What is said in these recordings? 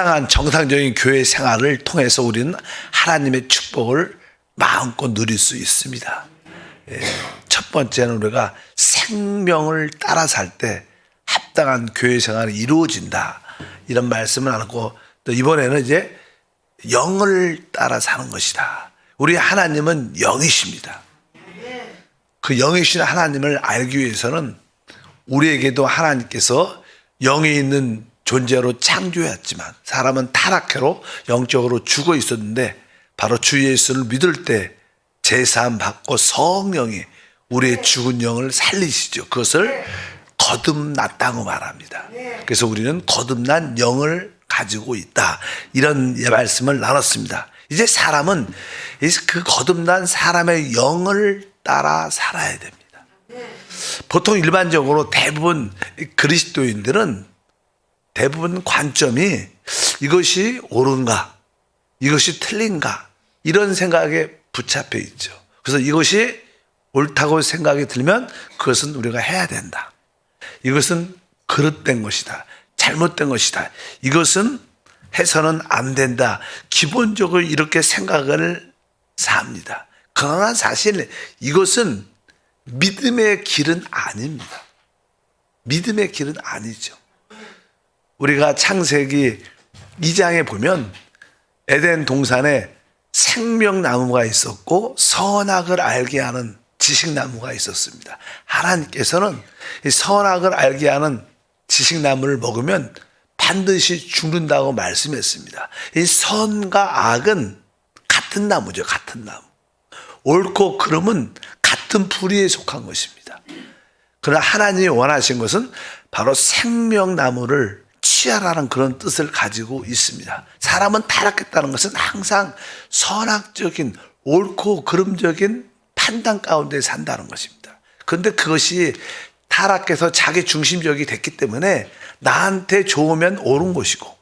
합당한 정상적인 교회 생활을 통해서 우리는 하나님의 축복을 마음껏 누릴 수 있습니다. 예, 첫 번째는 우리가 생명을 따라 살 때 합당한 교회 생활이 이루어진다. 이런 말씀을 하고 또 이번에는 이제 영을 따라 사는 것이다. 우리 하나님은 영이십니다. 그 영이신 하나님을 알기 위해서는 우리에게도 하나님께서 영이 있는 존재로 창조했지만 사람은 타락해로 영적으로 죽어 있었는데 바로 주 예수를 믿을 때 제사함 받고 성령이 우리의 죽은 영을 살리시죠. 그것을 거듭났다고 말합니다. 그래서 우리는 거듭난 영을 가지고 있다. 이런 말씀을 나눴습니다. 이제 사람은 그 거듭난 사람의 영을 따라 살아야 됩니다. 보통 일반적으로 대부분 그리스도인들은 대부분 관점이 이것이 옳은가, 이것이 틀린가, 이런 생각에 붙잡혀 있죠. 그래서 이것이 옳다고 생각이 들면 그것은 우리가 해야 된다. 이것은 그릇된 것이다. 잘못된 것이다. 이것은 해서는 안 된다. 기본적으로 이렇게 생각을 삽니다. 그러나 사실 이것은 믿음의 길은 아닙니다. 믿음의 길은 아니죠. 우리가 창세기 2장에 보면 에덴 동산에 생명나무가 있었고 선악을 알게 하는 지식나무가 있었습니다. 하나님께서는 이 선악을 알게 하는 지식나무를 먹으면 반드시 죽는다고 말씀했습니다. 이 선과 악은 같은 나무죠. 같은 나무. 옳고 그름은 같은 부리에 속한 것입니다. 그러나 하나님이 원하신 것은 바로 생명나무를 취하라는 그런 뜻을 가지고 있습니다. 사람은 타락했다는 것은 항상 선악적인 옳고 그름적인 판단 가운데 산다는 것입니다. 그런데 그것이 타락해서 자기 중심적이 됐기 때문에 나한테 좋으면 옳은 것이고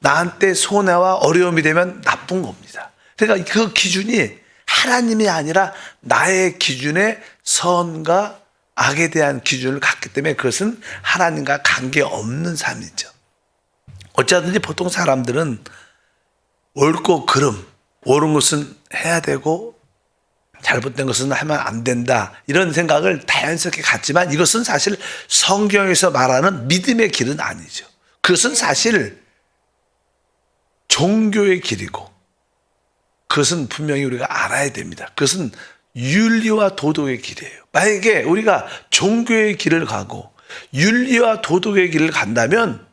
나한테 손해와 어려움이 되면 나쁜 겁니다. 그러니까 그 기준이 하나님이 아니라 나의 기준의 선과 악에 대한 기준을 갖기 때문에 그것은 하나님과 관계없는 삶이죠. 어쩌든지 보통 사람들은 옳고 그름, 옳은 것은 해야 되고 잘못된 것은 하면 안 된다. 이런 생각을 자연스럽게 갖지만 이것은 사실 성경에서 말하는 믿음의 길은 아니죠. 그것은 사실 종교의 길이고 그것은 분명히 우리가 알아야 됩니다. 그것은 윤리와 도덕의 길이에요. 만약에 우리가 종교의 길을 가고 윤리와 도덕의 길을 간다면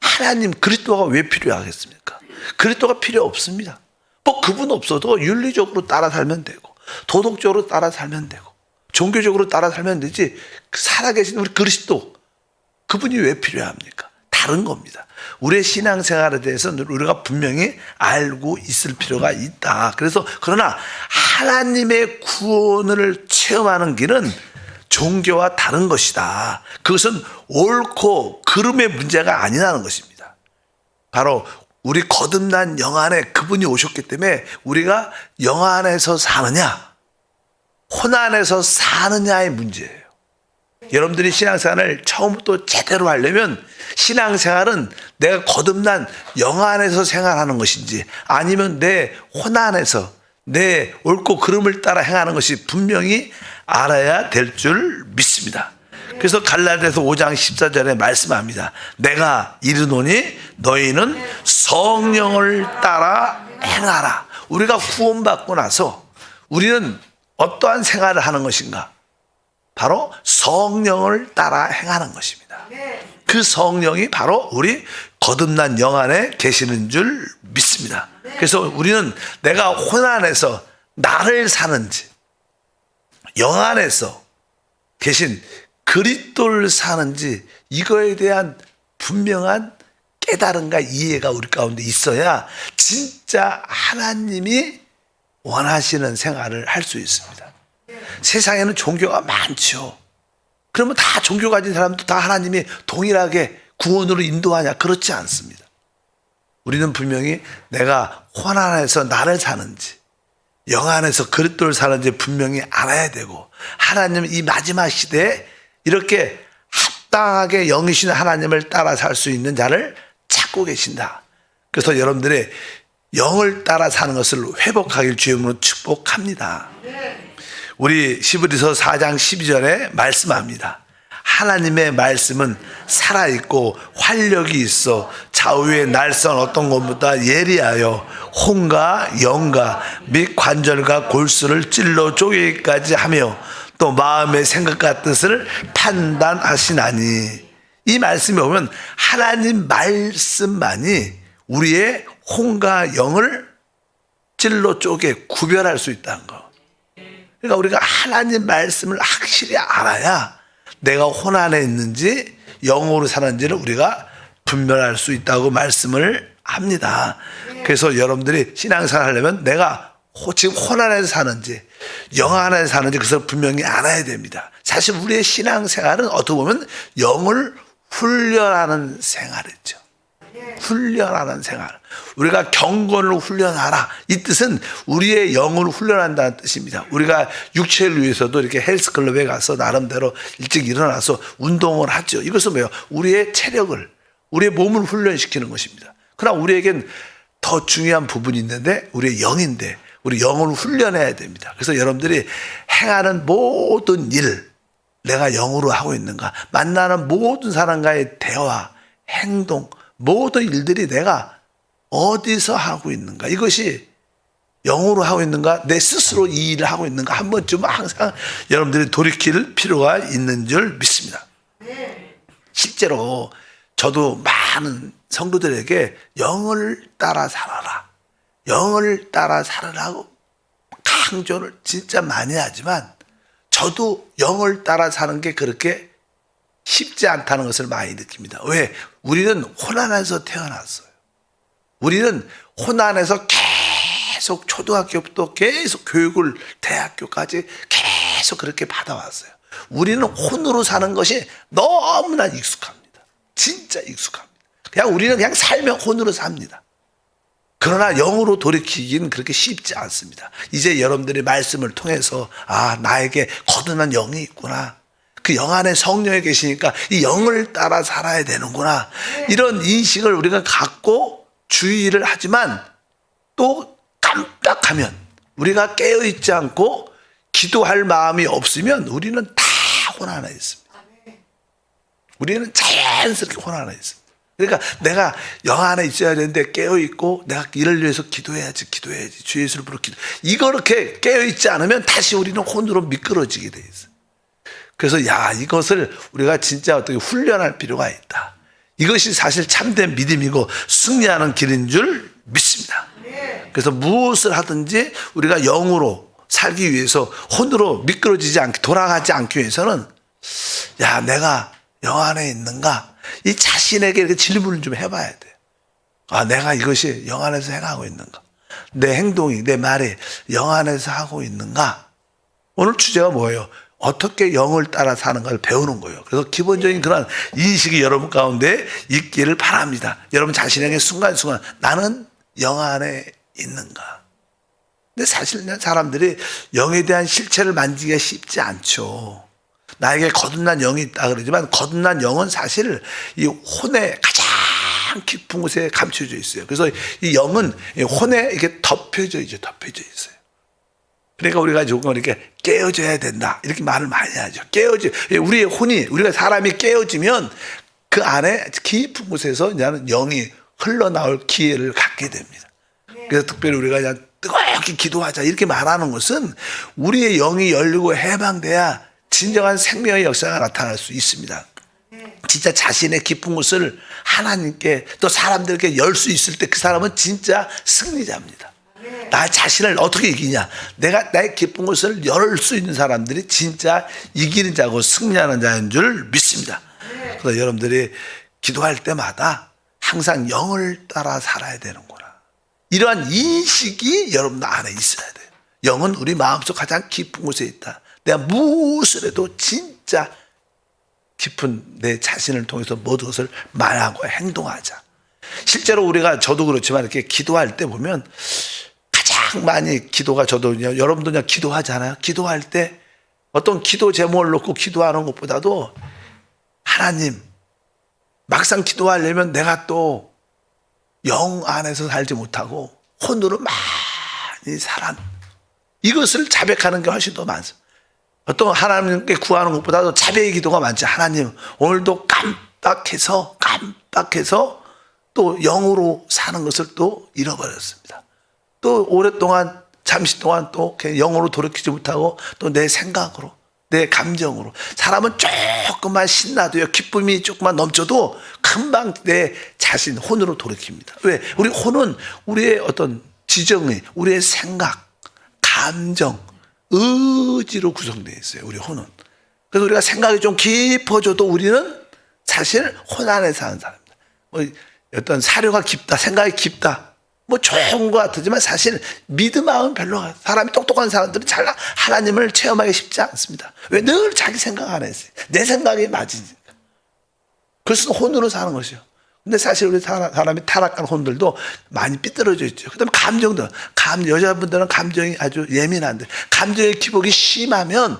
하나님 그리스도가 왜 필요하겠습니까? 그리스도가 필요 없습니다. 뭐 그분 없어도 윤리적으로 따라 살면 되고 도덕적으로 따라 살면 되고 종교적으로 따라 살면 되지 살아계신 우리 그리스도 그분이 왜 필요합니까? 다른 겁니다. 우리의 신앙생활에 대해서 우리가 분명히 알고 있을 필요가 있다. 그래서 그러나 하나님의 구원을 체험하는 길은 종교와 다른 것이다. 그것은 옳고 그름의 문제가 아니라는 것입니다. 바로 우리 거듭난 영 안에 그분이 오셨기 때문에 우리가 영 안에서 사느냐, 혼 안에서 사느냐의 문제예요. 여러분들이 신앙생활을 처음부터 제대로 하려면 신앙생활은 내가 거듭난 영 안에서 생활하는 것인지 아니면 내혼 안에서 내 옳고 그름을 따라 행하는 것이 분명히 알아야 될 줄 믿습니다. 그래서 갈라디아서 5장 14절에 말씀합니다. 내가 이르노니 너희는 성령을 따라 행하라. 우리가 구원받고 나서 우리는 어떠한 생활을 하는 것인가? 바로 성령을 따라 행하는 것입니다. 그 성령이 바로 우리 거듭난 영 안에 계시는 줄 믿습니다. 그래서 우리는 내가 혼 안에서 나를 사는지 영 안에서 계신 그리스도를 사는지 이거에 대한 분명한 깨달음과 이해가 우리 가운데 있어야 진짜 하나님이 원하시는 생활을 할 수 있습니다. 세상에는 종교가 많죠. 그러면 다 종교 가진 사람도 다 하나님이 동일하게 구원으로 인도하냐? 그렇지 않습니다. 우리는 분명히 내가 혼 안에서 나를 사는지, 영 안에서 그리스도를 사는지 분명히 알아야 되고, 하나님 이 마지막 시대에 이렇게 합당하게 영이신 하나님을 따라 살 수 있는 자를 찾고 계신다. 그래서 여러분들의 영을 따라 사는 것을 회복하길 주임으로 축복합니다. 우리 시브리서 4장 12절에 말씀합니다. 하나님의 말씀은 살아있고 활력이 있어 좌우의 날선 어떤 것보다 예리하여 혼과 영과 및 관절과 골수를 찔러 쪼개기까지 하며 또 마음의 생각과 뜻을 판단하시나니 이 말씀에 보면 하나님 말씀만이 우리의 혼과 영을 찔러 쪼개 구별할 수 있다는 거. 그러니까 우리가 하나님 말씀을 확실히 알아야 내가 혼 안에 있는지 영으로 사는지를 우리가 분별할 수 있다고 말씀을 합니다. 그래서 여러분들이 신앙생활 하려면 내가 호- 지금 혼 안에서 사는지 영 안에서 사는지 그것을 분명히 알아야 됩니다. 사실 우리의 신앙생활은 어떻게 보면 영을 훈련하는 생활이죠. 훈련하는 생활. 우리가 경건을 훈련하라. 이 뜻은 우리의 영을 훈련한다는 뜻입니다. 우리가 육체를 위해서도 이렇게 헬스클럽에 가서 나름대로 일찍 일어나서 운동을 하죠. 이것은 뭐예요? 우리의 체력을, 우리의 몸을 훈련시키는 것입니다. 그러나 우리에겐 더 중요한 부분이 있는데 우리의 영인데 우리 영을 훈련해야 됩니다. 그래서 여러분들이 행하는 모든 일, 내가 영으로 하고 있는가? 만나는 모든 사람과의 대화, 행동, 모든 일들이 내가 어디서 하고 있는가? 이것이 영으로 하고 있는가? 내 스스로 이 일을 하고 있는가? 한 번쯤은 항상 여러분들이 돌이킬 필요가 있는 줄 믿습니다. 실제로 저도 많은 성도들에게 영을 따라 살아라. 영을 따라 살아라고 강조를 진짜 많이 하지만 저도 영을 따라 사는 게 그렇게 쉽지 않다는 것을 많이 느낍니다. 왜? 우리는 혼안에서 태어났어요. 우리는 혼안에서 계속 초등학교부터 계속 교육을 대학교까지 계속 그렇게 받아왔어요. 우리는 혼으로 사는 것이 너무나 익숙합니다. 진짜 익숙합니다. 그냥 우리는 그냥 살면 혼으로 삽니다. 그러나 영으로 돌이키기는 그렇게 쉽지 않습니다. 이제 여러분들이 말씀을 통해서 아 나에게 거듭난 영이 있구나. 그 영 안에 성령이 계시니까 이 영을 따라 살아야 되는구나. 이런 인식을 우리가 갖고 주의를 하지만 또 깜빡하면 우리가 깨어 있지 않고 기도할 마음이 없으면 우리는 다 혼안에 있습니다. 우리는 자연스럽게 혼안에 있습니다. 그러니까 내가 영 안에 있어야 되는데 깨어 있고 내가 이를 위해서 기도해야지 기도해야지 주 예수를 부르 기도 이거 이렇게 깨어 있지 않으면 다시 우리는 혼으로 미끄러지게 돼 있어. 그래서 야 이것을 우리가 진짜 어떻게 훈련할 필요가 있다. 이것이 사실 참된 믿음이고 승리하는 길인 줄 믿습니다. 그래서 무엇을 하든지 우리가 영으로 살기 위해서 혼으로 미끄러지지 않게 돌아가지 않기 위해서는 야 내가 영 안에 있는가 이 자신에게 이렇게 질문을 좀 해봐야 돼. 아 내가 이것이 영 안에서 행하고 있는가? 내 행동이 내 말이 영 안에서 하고 있는가? 오늘 주제가 뭐예요? 어떻게 영을 따라 사는 걸 배우는 거예요. 그래서 기본적인 그런 인식이 여러분 가운데 있기를 바랍니다. 여러분 자신에게 순간순간 나는 영 안에 있는가? 근데 사실 사람들이 영에 대한 실체를 만지기가 쉽지 않죠. 나에게 거듭난 영이 있다 그러지만 거듭난 영은 사실 이 혼의 가장 깊은 곳에 감춰져 있어요. 그래서 이 영은 이 혼에 이렇게 덮여져 있죠. 덮여져 있어요. 그러니까 우리가 조금 이렇게 깨어져야 된다. 이렇게 말을 많이 하죠. 깨어지, 우리의 혼이, 우리가 사람이 깨어지면 그 안에 깊은 곳에서 이제는 영이 흘러나올 기회를 갖게 됩니다. 그래서 특별히 우리가 그냥 뜨겁게 기도하자. 이렇게 말하는 것은 우리의 영이 열리고 해방돼야 진정한 생명의 역사가 나타날 수 있습니다. 진짜 자신의 깊은 곳을 하나님께 또 사람들에게 열 수 있을 때 그 사람은 진짜 승리자입니다. 나 자신을 어떻게 이기냐? 내가 나의 깊은 곳을 열 수 있는 사람들이 진짜 이기는 자고 승리하는 자인 줄 믿습니다. 그래서 여러분들이 기도할 때마다 항상 영을 따라 살아야 되는구나. 이러한 인식이 여러분 안에 있어야 돼요. 영은 우리 마음속 가장 깊은 곳에 있다. 내가 무엇을 해도 진짜 깊은 내 자신을 통해서 모든 것을 말하고 행동하자. 실제로 우리가 저도 그렇지만 이렇게 기도할 때 보면 가장 많이 기도가 저도 여러분도 그냥 기도하잖아요. 기도할 때 어떤 기도 제목을 놓고 기도하는 것보다도 하나님 막상 기도하려면 내가 또 영 안에서 살지 못하고 혼으로 많이 살아. 이것을 자백하는 게 훨씬 더 많습니다. 어떤 하나님께 구하는 것보다도 자백의 기도가 많지. 하나님, 오늘도 깜빡해서, 깜빡해서 또 영으로 사는 것을 또 잃어버렸습니다. 또 오랫동안, 잠시 동안 또 영으로 돌이키지 못하고 또 내 생각으로, 내 감정으로. 사람은 조금만 신나도요, 기쁨이 조금만 넘쳐도 금방 내 자신, 혼으로 돌이킵니다. 왜? 우리 혼은 우리의 어떤 지정의, 우리의 생각, 감정, 의지로 구성되어 있어요. 우리 혼은. 그래서 우리가 생각이 좀 깊어져도 우리는 사실 혼 안에 사는 사람입니다. 뭐 어떤 사료가 깊다, 생각이 깊다. 뭐 좋은 것 같지만 사실 믿음 마음 별로 사람이 똑똑한 사람들은 잘 하나님을 체험하기 쉽지 않습니다. 왜 늘 자기 생각 안에 있어요. 내 생각이 맞으니까. 그래서 혼으로 사는 것이요. 근데 사실 우리 사람- 사람이 타락한 혼들도 많이 삐뚤어져 있죠. 그 다음에 감정도, 감, 여자분들은 감정이 아주 예민한데, 감정의 기복이 심하면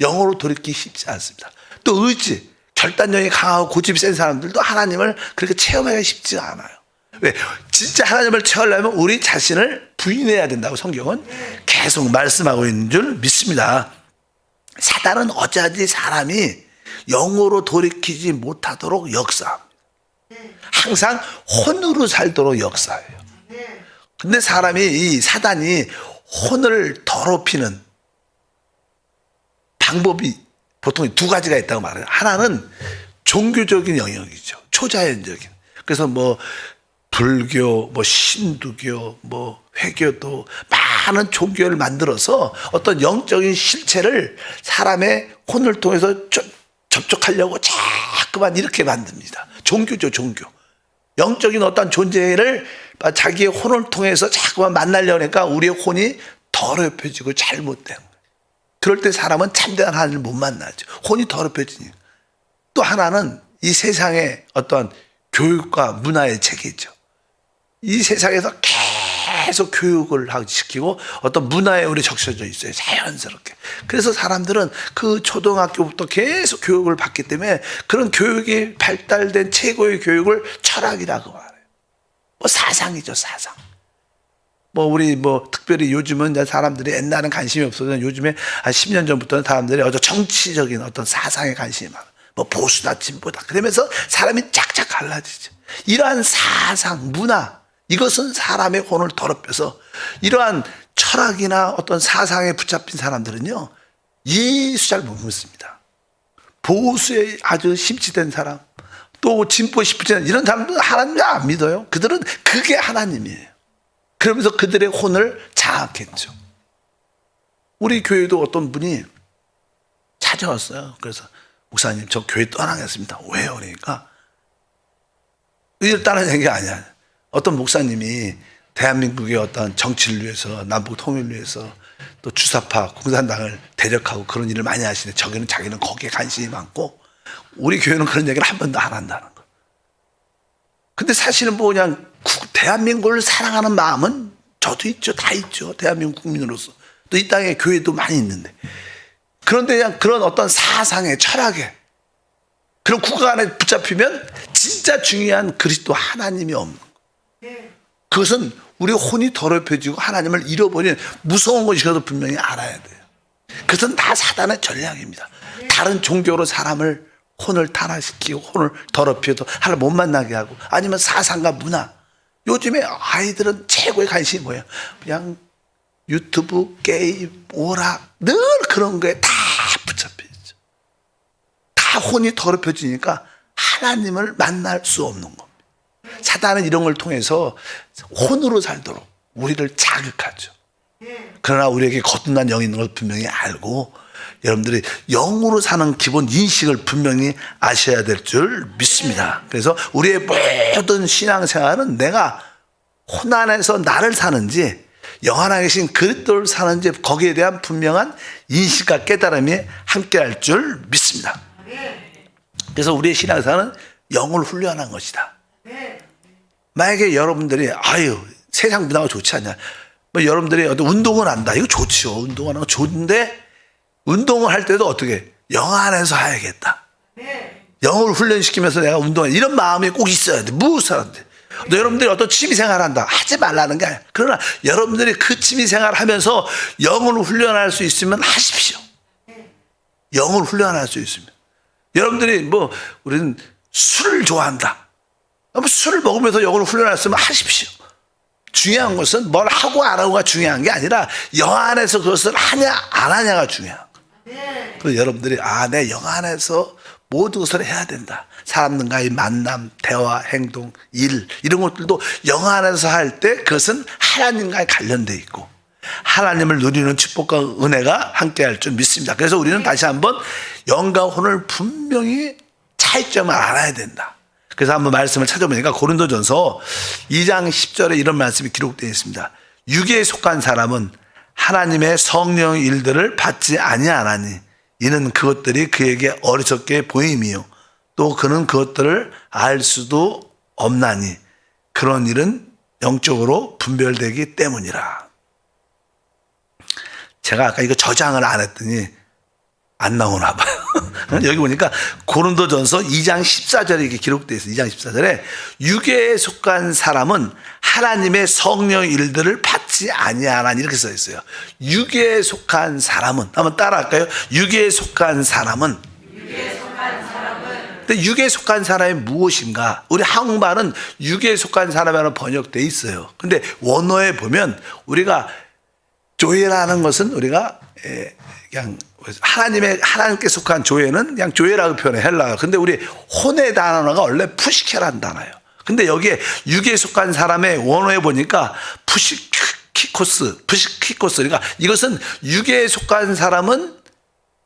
영어로 돌이키기 쉽지 않습니다. 또 의지, 결단력이 강하고 고집이 센 사람들도 하나님을 그렇게 체험하기가 쉽지 않아요. 왜? 진짜 하나님을 체험하려면 우리 자신을 부인해야 된다고 성경은 계속 말씀하고 있는 줄 믿습니다. 사단은 어찌하지 사람이 영으로 돌이키지 못하도록 역사합니다. 항상 혼으로 살도록 역사해요. 근데 사람이 이 사단이 혼을 더럽히는 방법이 보통 두 가지가 있다고 말해요. 하나는 종교적인 영역이죠. 초자연적인. 그래서 뭐 불교, 뭐 신두교, 뭐 회교도 많은 종교를 만들어서 어떤 영적인 실체를 사람의 혼을 통해서 저- 접촉하려고 자꾸만 이렇게 만듭니다. 종교죠, 종교. 영적인 어떤 존재를 자기의 혼을 통해서 자꾸만 만나려고 하니까 우리의 혼이 더럽혀지고 잘못된 거예요. 그럴 때 사람은 참된 하나님을 못 만나죠. 혼이 더럽혀지니까. 또 하나는 이 세상의 어떤 교육과 문화의 체계죠. 이 세상에서 계속 교육을 시키고 어떤 문화에 우리 적셔져 있어요. 자연스럽게. 그래서 사람들은 그 초등학교부터 계속 교육을 받기 때문에 그런 교육이 발달된 최고의 교육을 철학이라고 말해요. 뭐 사상이죠, 사상. 뭐 우리 뭐 특별히 요즘은 사람들이 옛날은 관심이 없어서 요즘에 한 10년 전부터는 사람들이 어떤 정치적인 어떤 사상에 관심이 많아. 뭐 보수다 진보다. 그러면서 사람이 짝짝 갈라지죠. 이러한 사상, 문화 이것은 사람의 혼을 더럽혀서 이러한 철학이나 어떤 사상에 붙잡힌 사람들은요 예수 잘못 믿습니다. 보수에 아주 심취된 사람, 또 진보 심취된 이런 사람들은 하나님 안 믿어요. 그들은 그게 하나님이에요. 그러면서 그들의 혼을 장악했죠. 우리 교회도 어떤 분이 찾아왔어요. 그래서 목사님 저 교회 떠나겠습니다. 왜요? 그러니까 따라낸 게 아니야. 어떤 목사님이 대한민국의 어떤 정치를 위해서 남북 통일을 위해서 또 주사파 공산당을 대적하고 그런 일을 많이 하시는데 저기는 자기는 거기에 관심이 많고 우리 교회는 그런 얘기를 한 번도 안 한다는 거. 근데 사실은 뭐 그냥 국- 대한민국을 사랑하는 마음은 저도 있죠. 다 있죠. 대한민국 국민으로서. 또 이 땅에 교회도 많이 있는데. 그런데 그냥 그런 어떤 사상에 철학에 그런 국가 안에 붙잡히면 진짜 중요한 그리스도 하나님이 없는. 그것은 우리 혼이 더럽혀지고 하나님을 잃어버리는 무서운 것이라도 분명히 알아야 돼요. 그것은 다 사단의 전략입니다. 다른 종교로 사람을 혼을 타락시키고 혼을 더럽혀도 하나님 못 만나게 하고 아니면 사상과 문화. 요즘에 아이들은 최고의 관심이 뭐예요? 그냥 유튜브, 게임, 오락 늘 그런 거에 다 붙잡혀 있죠. 다 혼이 더럽혀지니까 하나님을 만날 수 없는 겁니다. 사단은 이런 걸 통해서 혼으로 살도록 우리를 자극하죠. 그러나 우리에게 거듭난 영이 있는 걸 분명히 알고 여러분들이 영으로 사는 기본 인식을 분명히 아셔야 될 줄 믿습니다. 그래서 우리의 모든 신앙생활은 내가 혼 안에서 나를 사는지 영 안에 계신 그리스도를 사는지 거기에 대한 분명한 인식과 깨달음이 함께할 줄 믿습니다. 그래서 우리의 신앙생활은 영을 훈련한 것이다. 만약에 여러분들이 아유 세상 문화가 좋지 않냐 뭐 여러분들이 어떤 운동을 한다 이거 좋죠 운동하는 거 좋은데 운동을 할 때도 어떻게 영 안에서 해야겠다 영을 훈련시키면서 내가 운동해 이런 마음이 꼭 있어야 돼 하는데 또 여러분들이 어떤 취미생활 한다. 하지 말라는 게 아니야. 그러나 여러분들이 그 취미생활 하면서 영을 훈련할 수 있으면 하십시오. 영을 훈련할 수 있으면. 여러분들이 뭐, 우리는 술을 좋아한다. 뭐 술을 먹으면서 수 있으면 하십시오. 중요한 것은 뭘 하고 안 하고가 중요한 게 아니라 영 안에서 그것을 하냐 안 하냐가 중요한 거예요. 그래서 여러분들이 아, 내 영 안에서 모든 것을 해야 된다. 사람들과의 만남, 대화, 행동, 일 이런 것들도 영 안에서 할 때 그것은 하나님과 관련돼 있고 하나님을 누리는 축복과 은혜가 함께할 줄 믿습니다. 그래서 우리는 다시 한번 영과 혼을 분명히 차이점을 알아야 된다. 그래서 한번 말씀을 찾아보니까 고린도전서 2장 10절에 이런 말씀이 기록되어 있습니다. 육에 속한 사람은 하나님의 성령 일들을 받지 아니하나니 이는 그것들이 그에게 어리석게 보임이요 또 그는 그것들을 알 수도 없나니 그런 일은 영적으로 분별되기 때문이라. 제가 아까 이거 저장을 안 했더니 안 나오나 봐요. 여기 보니까 고린도전서 2장 14절에 이렇게 기록되어 있어요. 2장 14절에 육에 속한 사람은 하나님의 성령 일들을 받지 아니하나니 이렇게 써 있어요. 육에 속한 사람은 한번 따라할까요? 육에 속한 사람은 근데 육에 속한 사람이 무엇인가? 우리 한국말은 육에 속한 사람이라고 번역돼 있어요. 근데 원어에 보면 우리가 조회라는 것은 우리가 에, 그냥 하나님의 하나님께 속한 조회는 그냥 조회라고 표현해 헬라어. 근데 우리 혼의 단어가 원래 푸시케라는 단어예요. 근데 여기에 육에 속한 사람의 원어에 보니까 푸시키코스, 푸시키코스. 그러니까 이것은 육에 속한 사람은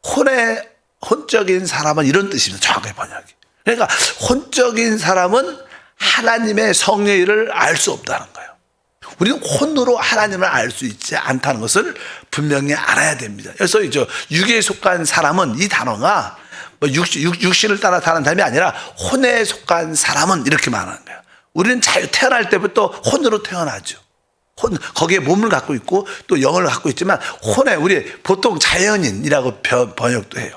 혼의 혼적인 사람은 이런 뜻입니다. 정확하게 번역이. 그러니까 혼적인 사람은 하나님의 성령을 알 수 없다는 거예요. 우리는 혼으로 하나님을 알 수 있지 않다는 것을 분명히 알아야 됩니다. 그래서 이제 육에 속한 사람은 이 단어가 뭐 육, 육신을 따라 사는 사람이 아니라 혼에 속한 사람은 이렇게 말하는 거예요. 우리는 자유 태어날 때부터 혼으로 태어나죠. 혼 거기에 몸을 갖고 있고 또 영을 갖고 있지만 혼에 우리 보통 자연인이라고 벼- 번역도 해요.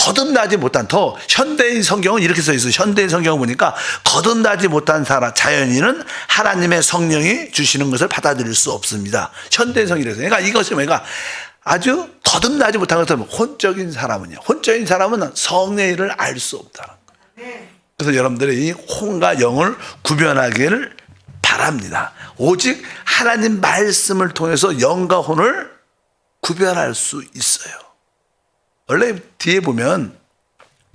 거듭나지 못한 더 현대인 성경은 이렇게 써 있어요. 현대인 성경 을 보니까 거듭나지 못한 사람 자연인은 하나님의 성령이 주시는 것을 받아들일 수 없습니다. 현대인 성경이래서 그러니까 이것이 뭐가 아주 거듭나지 못한 것은 혼적인 사람은요. 혼적인 사람은 성령의 일을 알 수 없다는 거예요. 그래서 여러분들이 이 혼과 영을 구별하기를 바랍니다. 오직 하나님 말씀을 통해서 영과 혼을 구별할 수 있어요. 원래 뒤에 보면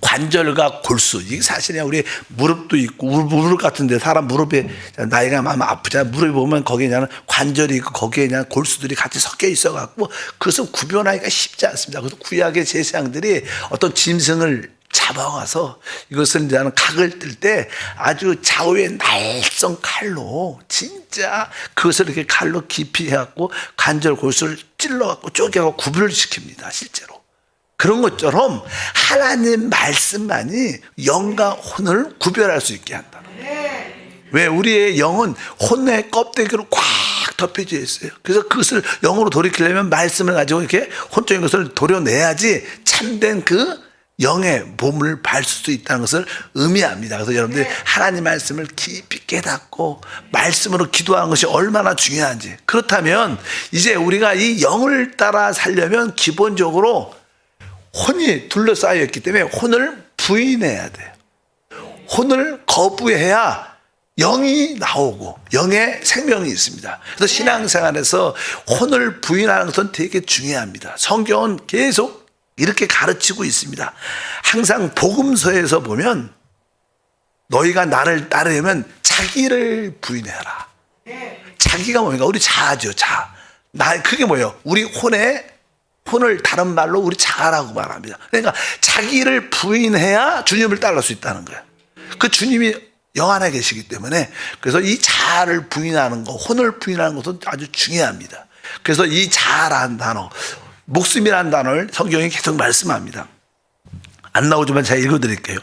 관절과 골수. 이게 사실이야. 우리 무릎도 있고 무- 무릎 같은데 사람 무릎에 나이가 많으면 아프잖아. 무릎에 보면 거기에 그냥 관절이 있고 거기에 그냥 골수들이 같이 섞여 있어 갖고 그것을 구별하기가 쉽지 않습니다. 그래서 구약의 제사장들이 어떤 짐승을 잡아와서 이것을 이제 하는 각을 뜰 때 아주 좌우의 날성 칼로 진짜 그것을 이렇게 칼로 깊이 해갖고 관절 골수를 찔러갖고 쪼개갖고 구별을 시킵니다 실제로 그런 것처럼 하나님 말씀만이 영과 혼을 구별할 수 있게 한다. 왜 우리의 영은 혼의 껍데기로 꽉 덮여져 있어요. 그래서 그것을 영으로 돌이키려면 말씀을 가지고 이렇게 혼적인 것을 도려내야지 참된 그 영의 몸을 밟을 수 있다는 것을 의미합니다. 그래서 여러분들이 하나님 말씀을 깊이 깨닫고 말씀으로 기도하는 것이 얼마나 중요한지. 그렇다면 이제 우리가 이 영을 따라 살려면 기본적으로 혼이 둘러싸여 있기 때문에 혼을 부인해야 돼요. 혼을 거부해야 영이 나오고 영의 생명이 있습니다. 그래서 신앙생활에서 혼을 부인하는 것은 되게 중요합니다. 성경은 계속 이렇게 가르치고 있습니다. 항상 복음서에서 보면 너희가 나를 따르려면 자기를 부인해라. 자기가 뭡니까? 우리 자아죠, 자. 나, 그게 뭐예요? 우리 혼에, 혼을 다른 말로 우리 자아라고 말합니다. 그러니까 자기를 부인해야 주님을 따를 수 있다는 거예요. 그 주님이 영 안에 계시기 때문에 그래서 이 자아를 부인하는 거, 혼을 부인하는 것은 아주 중요합니다. 그래서 이 자아라는 단어, 목숨이라는 단어를 성경이 계속 말씀합니다. 안 나오지만 제가 읽어드릴게요.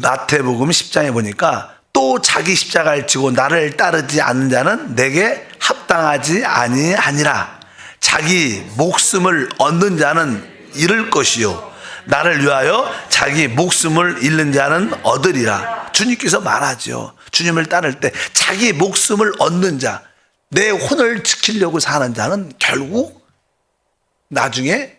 마태복음 10장에 보니까 또 자기 십자가를 지고 나를 따르지 않는 자는 내게 합당하지 아니하니라. 자기 목숨을 얻는 자는 잃을 것이요. 나를 위하여 자기 목숨을 잃는 자는 얻으리라. 주님께서 말하죠. 주님을 따를 때 자기 목숨을 얻는 자, 내 혼을 지키려고 사는 자는 결국 나중에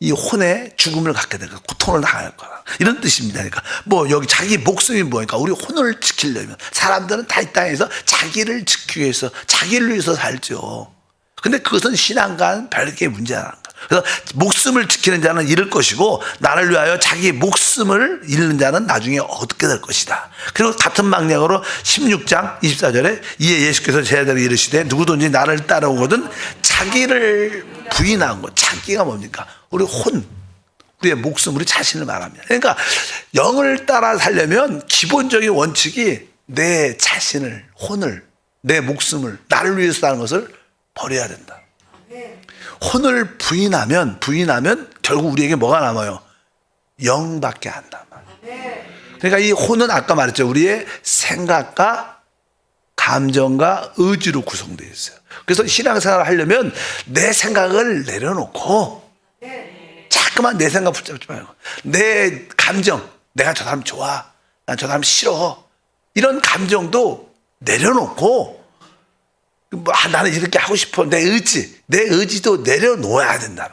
이 혼의 죽음을 갖게 될 거야. 고통을 당할 거야. 이런 뜻입니다. 그러니까 뭐 여기 자기 목숨이 뭐니까 우리 혼을 지키려면 사람들은 다 이 땅에서 자기를 지키기 위해서 자기를 위해서 살죠. 근데 그것은 신앙과는 별개의 문제라는 거야. 그래서 목숨을 지키는 자는 잃을 것이고 나를 위하여 자기 목숨을 잃는 자는 나중에 얻게 될 것이다. 그리고 같은 망령으로 16장 24절에 이에 예수께서 제자들에게 이르시되 누구든지 나를 따라오거든 자기를 부인한 것. 자기가 뭡니까? 우리 혼, 우리의 목숨, 우리 자신을 말합니다. 그러니까 영을 따라 살려면 기본적인 원칙이 내 자신을, 혼을, 내 목숨을, 나를 위해서 사는 것을 버려야 된다. 혼을 부인하면, 부인하면 결국 우리에게 뭐가 남아요? 영밖에 안 남아. 그러니까 이 혼은 아까 말했죠. 우리의 생각과 감정과 의지로 구성되어 있어요. 그래서 신앙생활을 하려면 내 생각을 내려놓고 자꾸만 내 생각 붙잡지 말고 내 감정 내가 저 사람 좋아 난 저 사람 싫어 이런 감정도 내려놓고 뭐, 아, 나는 이렇게 하고 싶어 내 의지 내 의지도 내려놓아야 된다는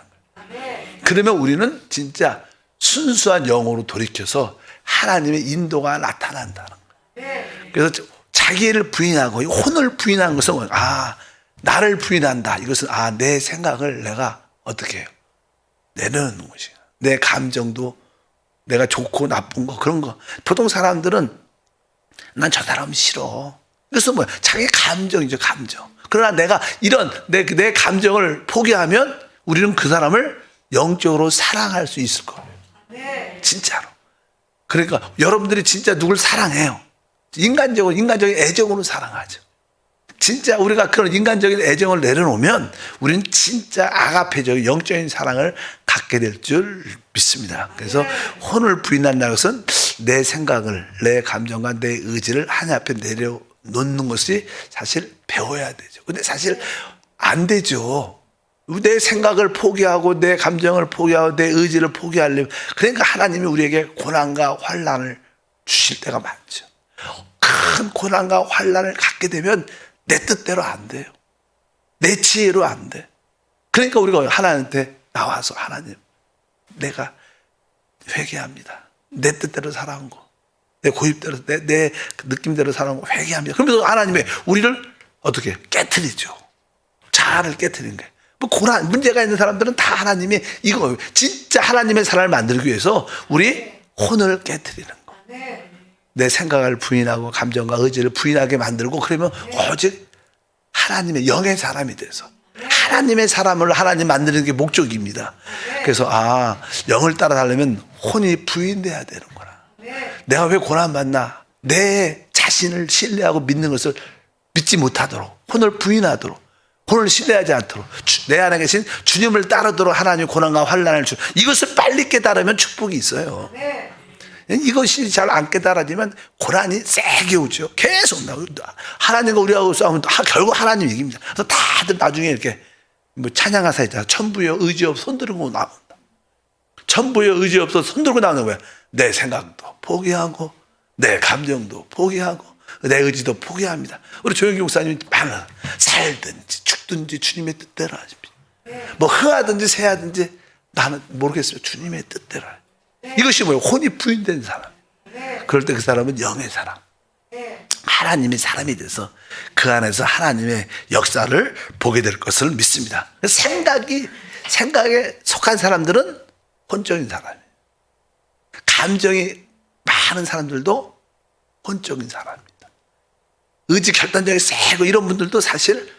거예요 그러면 우리는 진짜 순수한 영으로 돌이켜서 하나님의 인도가 나타난다는 거예요 그래서 자기를 부인하고 이 혼을 부인하는 것은 아 나를 부인한다 이것은 아 내 생각을 내가 어떻게 해요 내려놓는 것이야. 내 감정도 내가 좋고 나쁜 거 그런 거. 보통 사람들은 난 저 사람 싫어. 그래서 뭐야? 자기 감정이죠, 감정. 그러나 내가 이런 내, 내 감정을 포기하면 우리는 그 사람을 영적으로 사랑할 수 있을 거예요. 진짜로. 그러니까 여러분들이 진짜 누굴 사랑해요. 인간적으로, 인간적인 애정으로 사랑하죠. 진짜 우리가 그런 인간적인 애정을 내려놓으면 우리는 진짜 아가페적 영적인 사랑을 갖게 될 줄 믿습니다. 그래서 혼을 부인한다는 것은 내 생각을, 내 감정과 내 의지를 하나님 앞에 내려 놓는 것이 사실 배워야 되죠. 근데 사실 안 되죠. 내 생각을 포기하고 내 감정을 포기하고 내 의지를 포기하려면 그러니까 하나님이 우리에게 고난과 환란을 주실 때가 많죠. 큰 고난과 환란을 갖게 되면 내 뜻대로 안 돼요. 내 지혜로 안 돼. 그러니까 우리가 하나님한테 나와서 하나님, 내가 회개합니다. 내 뜻대로 살아온 거. 내 고집대로, 내, 내 느낌대로 살아온 거 회개합니다. 그러면서 하나님의 우리를 어떻게 깨뜨리죠. 자아를 깨뜨리는 거예요. 뭐 고난, 문제가 있는 사람들은 다 하나님이 이거, 진짜 하나님의 사랑을 만들기 위해서 우리 혼을 깨뜨리는 거. 내 생각을 부인하고 감정과 의지를 부인하게 만들고 그러면 오직 하나님의 영의 사람이 돼서 하나님의 사람을 하나님 만드는 게 목적입니다. 그래서 아 영을 따라 살려면 혼이 부인돼야 되는 거라. 내가 왜 고난 받나? 내 자신을 신뢰하고 믿는 것을 믿지 못하도록 혼을 부인하도록 혼을 신뢰하지 않도록 주- 내 안에 계신 주님을 따르도록 하나님 고난과 환란을 주 이것을 빨리 깨달으면 축복이 있어요. 이것이 잘 안 깨달아지면 고난이 세게 오죠. 계속 나옵니다. 하나님과 우리하고 싸우면 하- 결국 하나님 이깁니다. 그래서 다들 나중에 이렇게 뭐 찬양가사 있잖아. 천부여 의지 없어 손 들고 나온다. 천부여 의지 없어 손 들고 나오는 거야. 내 생각도 포기하고 내 감정도 포기하고 내 의지도 포기합니다. 우리 조영기 목사님이 많아. 살든지 죽든지 주님의 뜻대로 하십니다. 뭐 흥하든지 새하든지 나는 모르겠어요. 주님의 뜻대로 하십니다. 이것이 뭐예요? 혼이 부인된 사람. 그럴 때 그 사람은 영의 사람. 하나님의 사람이 돼서 그 안에서 하나님의 역사를 보게 될 것을 믿습니다. 생각이, 생각에 속한 사람들은 혼적인 사람이에요. 감정이 많은 사람들도 혼적인 사람입니다. 의지 결단력이 세고 이런 분들도 사실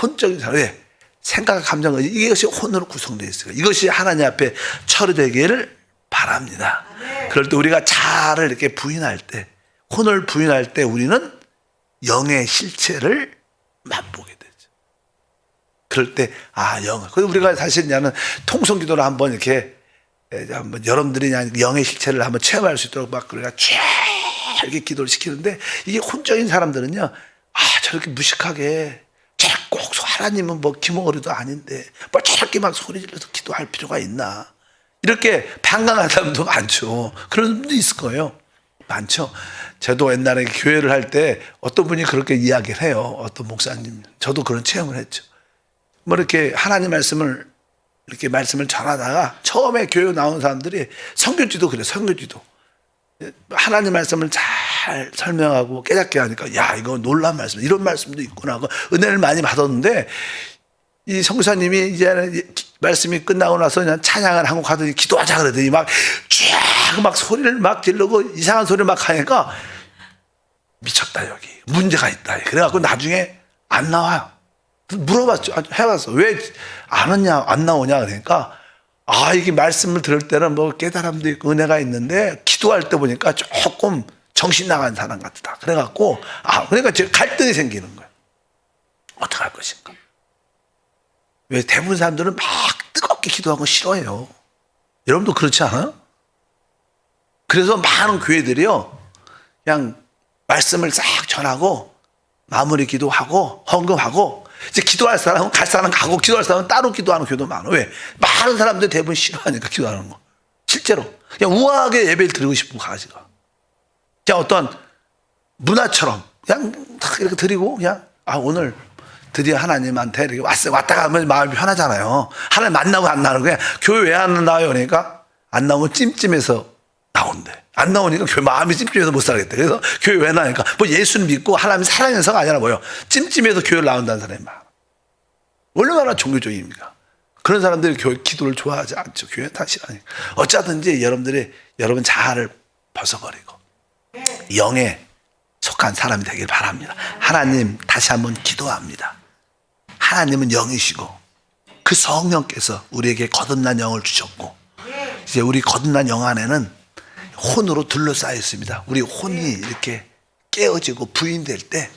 혼적인 사람. 왜? 생각과 감정, 의지 이것이 혼으로 구성되어 있어요. 이것이 하나님 앞에 처리되기를 바랍니다. 그럴 때 우리가 자아를 이렇게 부인할 때, 혼을 부인할 때 우리는 영의 실체를 맛보게 되죠. 그럴 때, 아, 영. 그래서 우리가 사실 나는 통성기도를 한번 이렇게, 에, 한번 여러분들이 영의 실체를 한번 체험할 수 있도록 막 우리가 쫙 이렇게 기도를 시키는데 이게 혼적인 사람들은요, 아, 저렇게 무식하게 꼭 하나님은 뭐 기몽어리도 아닌데 뭐 저렇게 막 소리 질러서 기도할 필요가 있나. 이렇게 반강한 사람도 많죠. 그런 분도 있을 거예요. 많죠. 저도 옛날에 교회를 할 때 어떤 분이 그렇게 이야기를 해요. 어떤 목사님. 저도 그런 체험을 했죠. 뭐 이렇게 하나님 말씀을 이렇게 말씀을 전하다가 처음에 교회 나온 사람들이 성교지도 그래 성교지도. 하나님 말씀을 잘 설명하고 깨닫게 하니까 야 이거 놀란 말씀 이런 말씀도 있구나 하고 은혜를 많이 받았는데 이 성사님이 이제 말씀이 끝나고 나서 그냥 찬양을 하고 가더니 기도하자 그러더니 막 쫙 막 소리를 막 지르고 이상한 소리를 막 하니까 미쳤다 여기. 문제가 있다. 그래갖고 나중에 안 나와요 물어봤죠. 아, 해봤어 왜 안 왔냐 안 나오냐 그러니까 아 이게 말씀을 들을 때는 뭐 깨달음도 있고 은혜가 있는데 기도할 때 보니까 조금 정신 나간 사람 같다. 그래갖고 아 그러니까 갈등이 생기는 거예요. 어떻게 할 것인가. 왜 대부분 사람들은 막 뜨겁게 기도하고 싫어해요. 여러분도 그렇지 않아요? 그래서 많은 교회들이요 그냥 말씀을 싹 전하고 마무리 기도하고 헌금하고 이제 기도할 사람은 갈 사람은 가고 기도할 사람은 따로 기도하는 교도 많아. 왜? 많은 사람들 대부분 싫어하니까 기도하는 거. 실제로 그냥 우아하게 예배를 드리고 싶은 가지가. 그냥 어떤 문화처럼 그냥 딱 이렇게 드리고 그냥 아 오늘 드디어 하나님한테 이렇게 왔어요. 왔다가 하면 마음이 편하잖아요. 하나님 만나고 안 나는 그냥 교회 왜 안 나와요? 그러니까 안 나오면 찜찜해서 나온대. 안 나오니까 교회 마음이 찜찜해서 못 살겠대. 그래서 교회 왜 나니까 뭐 예수를 믿고 하나님 사랑해서가 아니라 뭐요. 찜찜해서 교회를 나온다는 사람이 많아. 얼마나 종교적입니까? 그런 사람들이 교회 기도를 좋아하지 않죠. 교회 탓이라니까. 어쩌든지 여러분들이 여러분 자아를 벗어버리고 영에 속한 사람이 되길 바랍니다. 하나님 다시 한번 기도합니다. 하나님은 영이시고 그 성령께서 우리에게 거듭난 영을 주셨고 이제 우리 거듭난 영 안에는 혼으로 둘러싸여 있습니다. 우리 혼이 이렇게 깨어지고 부인될 때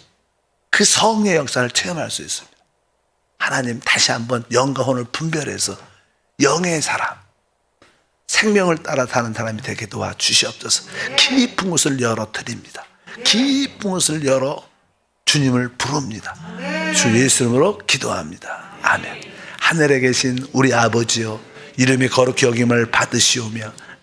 그 성의 역사를 체험할 수 있습니다. 하나님 다시 한번 영과 혼을 분별해서 영의 사람, 생명을 따라 사는 사람이 되게 도와 주시옵소서. 깊은 곳을 열어 드립니다. 깊은 곳을 열어 주님을 부릅니다. 주 예수 이름으로 기도합니다. 아멘. 하늘에 계신 우리 아버지여 이름이 거룩히 여김을 받으시오며